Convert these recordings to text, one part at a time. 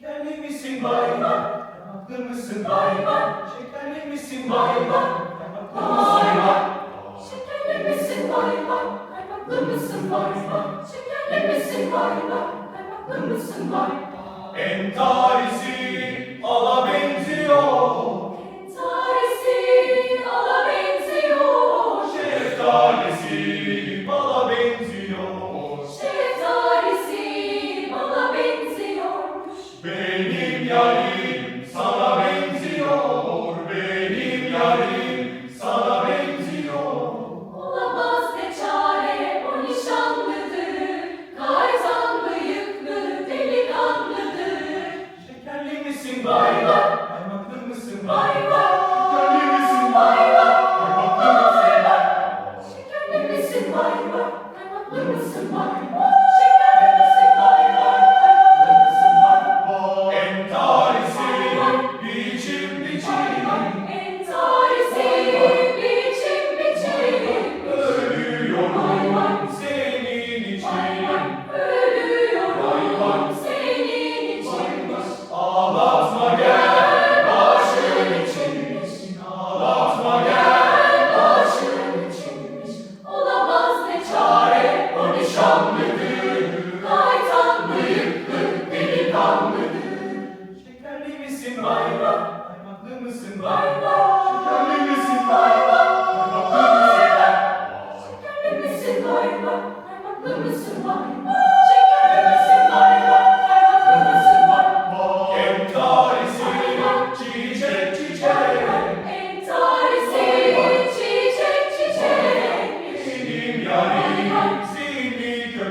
Şekerli misin bayman? Kaymaklı mısın bayman? Şekerli misin bayman? Kaymaklı mısın bayman? Şekerli misin bayman? Kaymaklı mısın bayman? Şekerli misin bayman? Kaymaklı mısın bayman? Entarisi ala benziyor. en Entarisi ala benziyor. Şeftalisi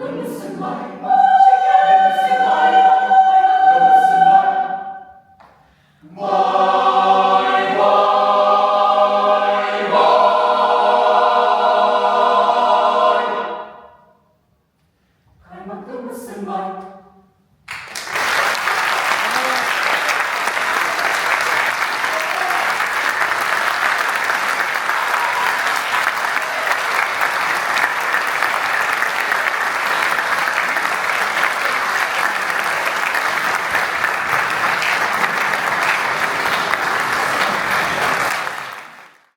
Kaymaklı mısın bay?